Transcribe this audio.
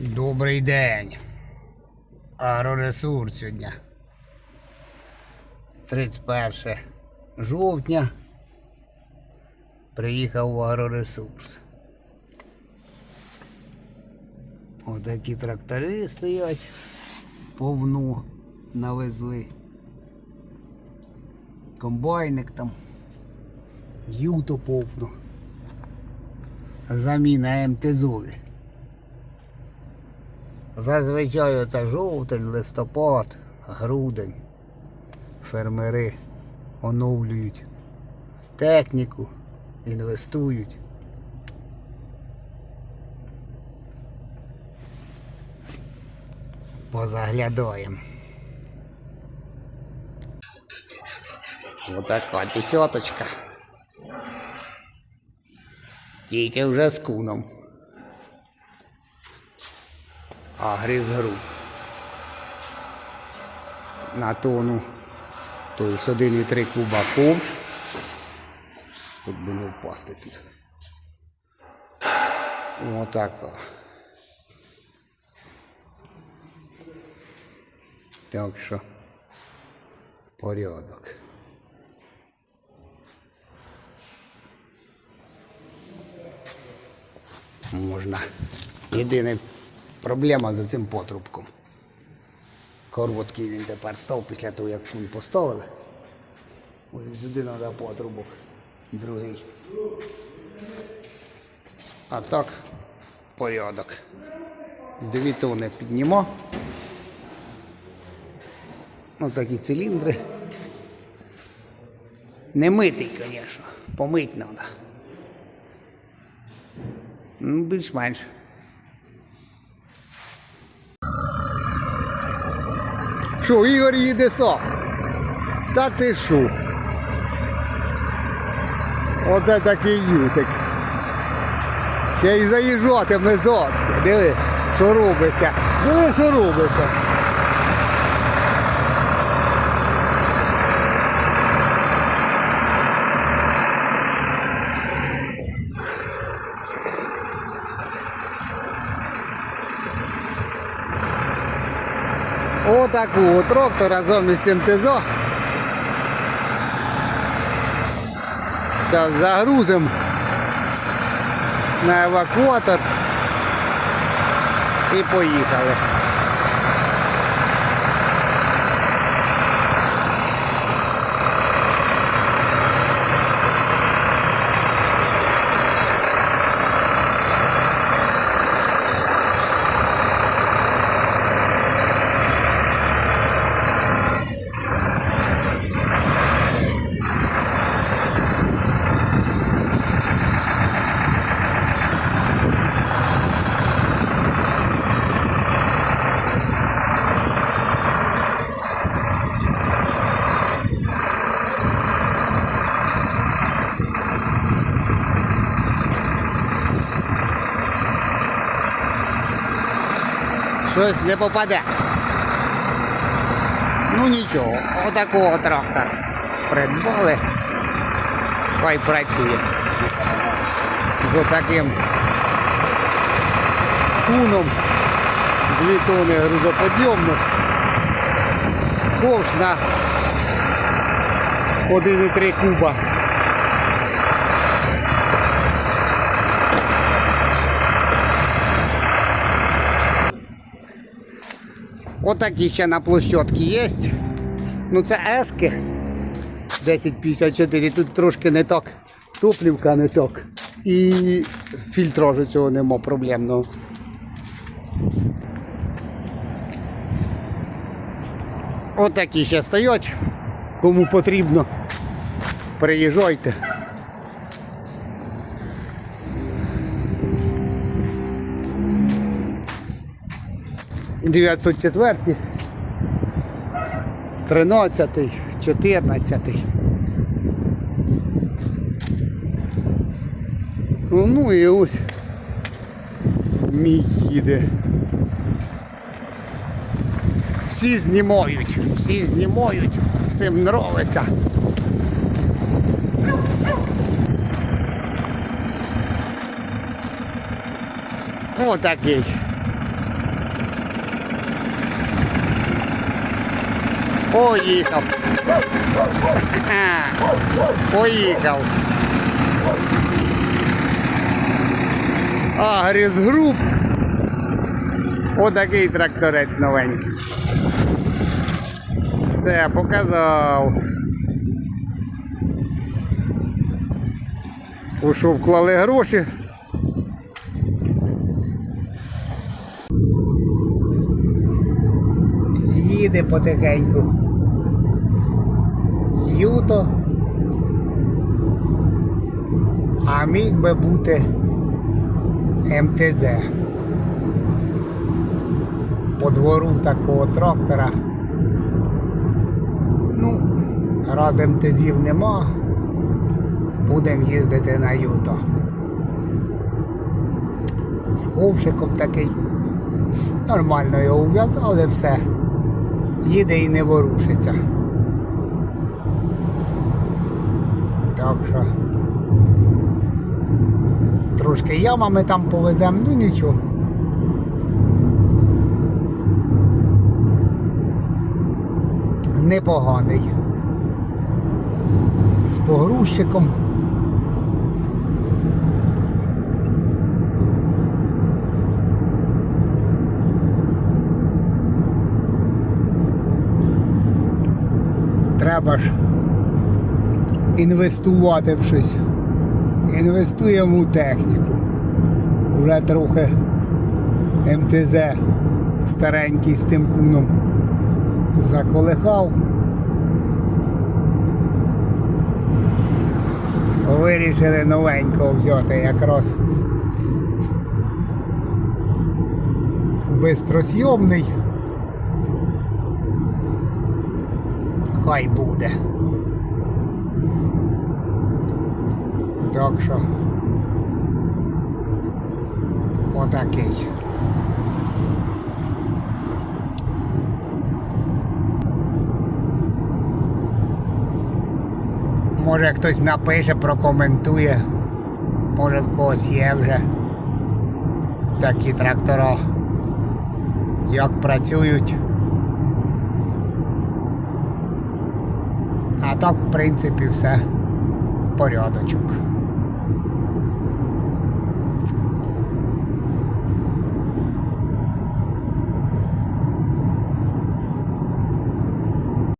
Добрий день. Агроресурс сьогодні. 31 жовтня. Приїхав в агроресурс. Отакі трактори стоять. Повну навезли. Комбайник там. Юто повну. Заміна МТЗові. Зазвичай оце жовтень, листопад, грудень. Фермери оновлюють техніку, інвестують. Позаглядаємо. Отака десяточка. Тільки вже з куном. Агріз груп. На тону. То есть 1,3 куба ковш. Тут би не впасти тут. Отака. Так що порядок. Можна. Єдина проблема з цим потрубком. Короткий він тепер став після того, як фун поставили. Ось сюди треба потрубок. Другий. А так, порядок. Дві тони піднімо. Ось такі циліндри. Не митий, звісно. Помить треба. Ну, більш-менш. Що, Ігор їде сам? Та ти що? Оце такий ютик. Ще й заїжджатиме зодки. Диви, що робиться. Диви, що робиться. Отаку трактор разом із цим ТЗО. Зараз загрузимо на евакуатор і поїхали. Щось не попаде. Ну нічого, отакого трактора придбали. Хай працює. З отаким куном. Дві тони грузоподйомності. Ковш на 1,3 куба. Отакі ще на площадці є. Ну це ески 1054. Тут трошки не так. Топлівка не так. І фільтражу цього нема проблемного. Отакі ще стоять. Кому потрібно, приїжджайте. Дев'ятсот четвертий, тринадцятий, чотирнадцятий. Ну і ось мій їде. Всі знімають, всі знімають, всім нравиться. Отакий. Поїхав. А, Поїхав. Агріс груп. Отакий тракторець новенький. Все, показав. У що вклали гроші. Їде потихеньку. Юто. А міг би бути МТЗ. По двору такого трактора. Ну, раз МТЗів нема, будемо їздити на Юто. З ковшиком такий. Нормально його ув'язали все. Їде і не ворушиться. Так що. Трошки ямами там повеземо, ну нічого. Непоганий. З погрузчиком. Треба ж інвестувати в щось. Інвестуємо у техніку. Уже трохи МТЗ старенький з тим куном заколихав. Вирішили новенького взяти якраз. Бистросйомний. Хай буде. Так що отакий. Може хтось напише, прокоментує. Може в когось є вже такі трактора. Як працюють. А так, в принципі, все порядочок.